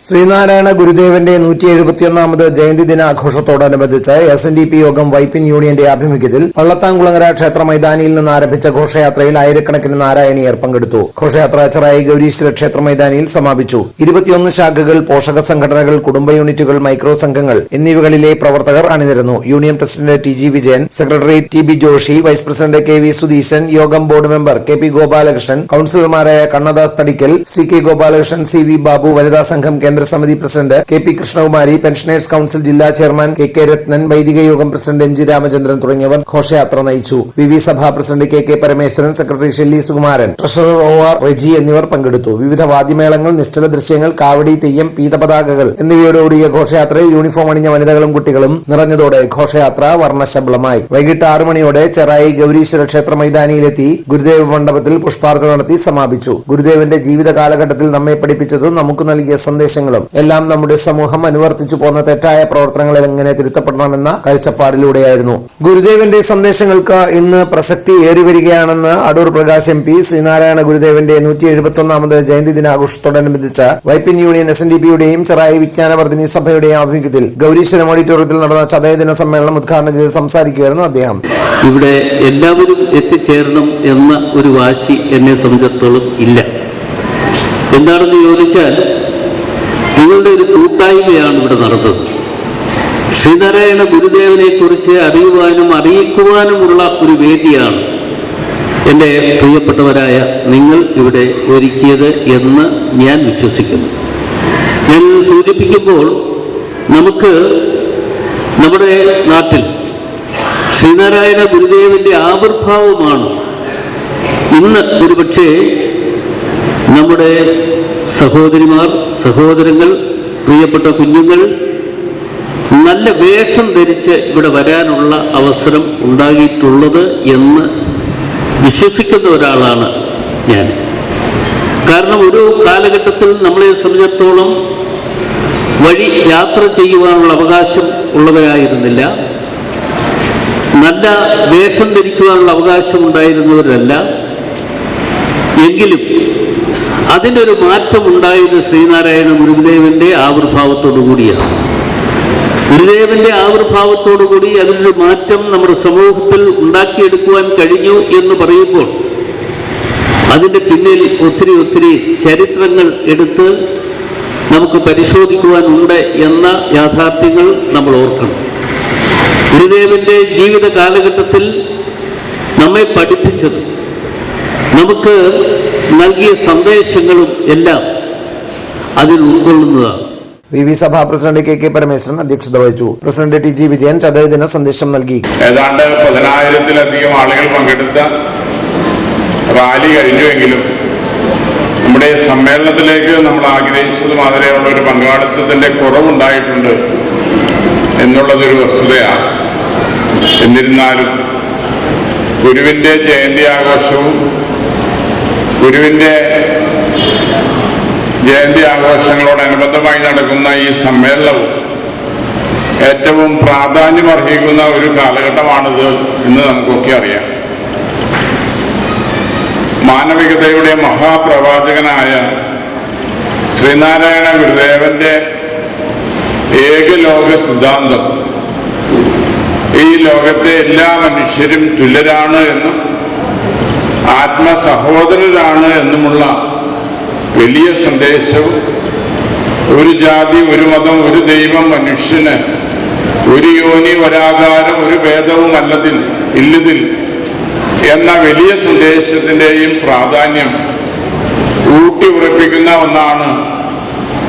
ശ്രീനാരായണ ഗുരുദേവന്റെ നൂറ്റി എഴുപത്തിയൊന്നാമത് ജയന്തി ദിനാഘോഷത്തോടനുബന്ധിച്ച് S N D P Yogam Vypin യൂണിയന്റെ ആഭിമുഖ്യത്തിൽ പള്ളത്താംകുളങ്ങര ക്ഷേത്ര മൈതാനിയിൽ നിന്ന് ആരംഭിച്ച ഘോഷയാത്രയിൽ ആയിരക്കണക്കിന് നാരായണീയർ പങ്കെടുത്തു. ഘോഷയാത്ര ചെറായി ഗൗരീശ്വര ക്ഷേത്ര മൈതാനിയിൽ സമാപിച്ചു. ഇരുപത്തിയൊന്ന് ശാഖകൾ പോഷക സംഘടനകൾ കുടുംബ യൂണിറ്റുകൾ മൈക്രോ സംഘങ്ങൾ എന്നിവകളിലെ പ്രവർത്തകർ അണിനിരന്നു. Union president T G Vijayan secretary T B Joshi vice president K V Sudheeshan യോഗം board member K P Gopalakrishnan കൌൺസിലർമാരായ Kannadas Thadikkal C K Gopalakrishnan C V Babu വനിതാ സംഘം കേന്ദ്ര സമിതി president K P Krishnakumari pensioners council ജില്ലാ chairman K K Rathnan വൈദിക യോഗം president M G Ramachandran തുടങ്ങിയവർ ഘോഷയാത്ര നയിച്ചു. വി വി സഭാ president K K Parameswaran secretary Shelly Sukumaran treasurer O R Reji എന്നിവർ പങ്കെടുത്തു. വിവിധ വാദ്യമേളങ്ങൾ നിശ്ചല ദൃശ്യങ്ങൾ കാവടി തെയ്യം പീതപതാകകൾ എന്നിവയോടുകൂടിയ ഘോഷയാത്രയിൽ യൂണിഫോം അണിഞ്ഞ വനിതകളും കുട്ടികളും നിറഞ്ഞതോടെ ഘോഷയാത്ര വർണശബളമായി. വൈകിട്ട് ആറു മണിയോടെ ചെറായി ഗൗരീശ്വര ക്ഷേത്ര മൈതാനിയിലെത്തി ഗുരുദേവ മണ്ഡപത്തിൽ പുഷ്പാർച്ചന നടത്തി സമാപിച്ചു. ഗുരുദേവന്റെ ജീവിത കാലഘട്ടത്തിൽ നമ്മെ പഠിപ്പിച്ചതും നമുക്ക് നൽകിയ സന്ദേശങ്ങളും എല്ലാം നമ്മുടെ സമൂഹം അനുവർത്തിച്ചു പോകുന്ന തെറ്റായ പ്രവർത്തനങ്ങളെ എങ്ങനെ തിരുത്തപ്പെടണമെന്ന കാഴ്ചപ്പാടിലൂടെയായിരുന്നു. ഗുരുദേവന്റെ സന്ദേശങ്ങൾക്ക് ഇന്ന് പ്രസക്തി ഏറി വരികയാണെന്ന് അടൂർ പ്രകാശ് എം പി ശ്രീനാരായണ ഗുരുദേവന്റെ നൂറ്റി എഴുപത്തി ഒന്നാമത് ജയന്തി ദിനാഘോഷത്തോടനുബന്ധിച്ച് Vypin union S N D പിയുടെയും ചെറായി വിജ്ഞാനവർദ്ധിനി സഭയുടെയും ആഭിമുഖ്യത്തിൽ ഗൌരീശ്വരം ഓഡിറ്റോറിയത്തിൽ നടന്ന ചതയദിന സമ്മേളനം ഉദ്ഘാടനം ചെയ്ത് സംസാരിക്കുകയായിരുന്നു അദ്ദേഹം. ഇവിടെ എല്ലാവരും എത്തിച്ചേരണം എന്ന ഒരു വാശി എന്നെ സംബന്ധിച്ചിടത്തോളം ഇല്ല. എന്താണെന്ന് ചോദിച്ചാൽ നിങ്ങളുടെ ഒരു കൂട്ടായ്മയാണ് ഇവിടെ നടന്നത്. ശ്രീനാരായണ ഗുരുദേവനെ കുറിച്ച് അറിയുവാനും അറിയിക്കുവാനുമുള്ള ഒരു വേദിയാണ് എന്റെ പ്രിയപ്പെട്ടവരായ നിങ്ങൾ ഇവിടെ ഒരുക്കിയത് എന്ന് ഞാൻ വിശ്വസിക്കുന്നു. ഞാൻ സൂചിപ്പിക്കുമ്പോൾ നമുക്ക് നമ്മുടെ നാട്ടിൽ ശ്രീനാരായണ ഗുരുദേവന്റെ ആവിർഭാവമാണ്. ഇന്ന് ഒരുപക്ഷെ നമ്മുടെ സഹോദരിമാർ സഹോദരങ്ങൾ പ്രിയപ്പെട്ട കുഞ്ഞുങ്ങൾ നല്ല വേഷം ധരിച്ച് ഇവിടെ വരാനുള്ള അവസരം ഉണ്ടാകിയിട്ടുള്ളത് എന്ന് വിശ്വസിക്കുന്ന ഒരാളാണ് ഞാൻ. കാരണം ഒരു കാലഘട്ടത്തിൽ നമ്മളെ സംബന്ധിച്ചിടത്തോളം വഴി യാത്ര ചെയ്യുവാനുള്ള അവകാശം ഉള്ളവരായിരുന്നില്ല. നല്ല വേഷം ധരിക്കുവാനുള്ള അവകാശം ഉണ്ടായിരുന്നവരല്ല. എങ്കിലും അതിനൊരു മാറ്റം ഉണ്ടായത് ശ്രീനാരായണ ഗുരുദേവന്റെ ആവിർഭാവത്തോടു കൂടിയാണ്. ഗുരുദേവന്റെ ആവിർഭാവത്തോടു കൂടി അതിനൊരു മാറ്റം നമ്മുടെ സമൂഹത്തിൽ ഉണ്ടാക്കിയെടുക്കുവാൻ കഴിഞ്ഞു എന്ന് പറയുമ്പോൾ അതിന്റെ പിന്നിൽ ഒത്തിരി ഒത്തിരി ചരിത്രങ്ങൾ എടുത്ത് നമുക്ക് പരിശോധിക്കുവാനുണ്ട് എന്ന യാഥാർത്ഥ്യങ്ങൾ നമ്മൾ ഓർക്കണം. ഗുരുദേവന്റെ ജീവിത കാലഘട്ടത്തിൽ നമ്മെ പഠിപ്പിച്ചത് നമുക്ക് നൽകിയ സന്ദേശങ്ങളും എല്ലാം അതിൽ ഉൾക്കൊള്ളുന്നതാണ്. വി വി സഭാ പ്രസിഡന്റ് കെ കെ പരമേശ്വരൻ അധ്യക്ഷത വഹിച്ചു. പ്രസിഡന്റ് ടി ജി വിജയൻ ചതയദിന സന്ദേശം നൽകി. ഏതാണ്ട് പതിനായിരത്തിലധികം ആളുകൾ പങ്കെടുത്ത റാലി കഴിഞ്ഞുവെങ്കിലും നമ്മുടെ സമ്മേളനത്തിലേക്ക് നമ്മൾ ആഗ്രഹിച്ചത് മാതിരിയുള്ള ഒരു പങ്കാളിത്തത്തിന്റെ കുറവുണ്ടായിട്ടുണ്ട് എന്നുള്ളതൊരു വസ്തുതയാണ്. എന്നിരുന്നാലും ഗുരുവിന്റെ ജയന്തി ആഘോഷവും ഗുരുവിന്റെ ജയന്തി ആഘോഷങ്ങളോടനുബന്ധമായി നടക്കുന്ന ഈ സമ്മേളനവും ഏറ്റവും പ്രാധാന്യം അർഹിക്കുന്ന ഒരു കാലഘട്ടമാണിത് എന്ന് നമുക്കൊക്കെ അറിയാം. മാനവികതയുടെ മഹാപ്രവാചകനായ ശ്രീനാരായണ ഗുരുദേവന്റെ ഏകലോക സിദ്ധാന്തം ഈ ലോകത്തെ എല്ലാ മനുഷ്യരും തുല്യരാണ് എന്നും ആത്മസഹോദരരാണ് എന്നുമുള്ള വലിയ സന്ദേശവും ഒരു ജാതി ഒരു മതം ഒരു ദൈവം മനുഷ്യന് ഒരു യോനി ഒരാകാരം ഒരു ഭേദവും അല്ലതിൽ ഇല്ലതിൽ എന്ന വലിയ സന്ദേശത്തിന്റെയും പ്രാധാന്യം ഊട്ടി ഉറപ്പിക്കുന്ന ഒന്നാണ്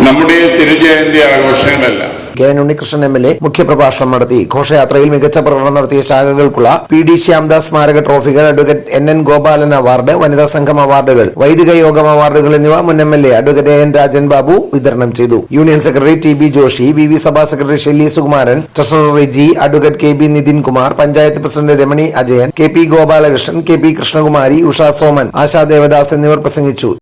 നമ്മുടെ തിരുജയന്തി ആഘോഷങ്ങളെല്ലാം. K N Unnikrishnan M L A മുഖ്യപ്രഭാഷണം നടത്തി. ഘോഷയാത്രയിൽ മികച്ച പ്രകടനം നടത്തിയ ശാഖകൾക്കുള്ള പി ഡി ശ്യാംദാസ് സ്മാരക ട്രോഫികൾ advocate N N Gopalan award വനിതാ സംഘം അവാർഡുകൾ വൈദിക യോഗം അവാർഡുകൾ എന്നിവ മുൻ M L A advocate N Rajan Babu വിതരണം ചെയ്തു. Union secretary T B Joshi V V സഭാ secretary Shelly Sukumaran treasury G advocate K B Nithin Kumar panchayat president Ramani Ajayan K P Gopalakrishnan K P Krishnakumari Usha Soman Asha Devadas എന്നിവർ പ്രസംഗിച്ചു.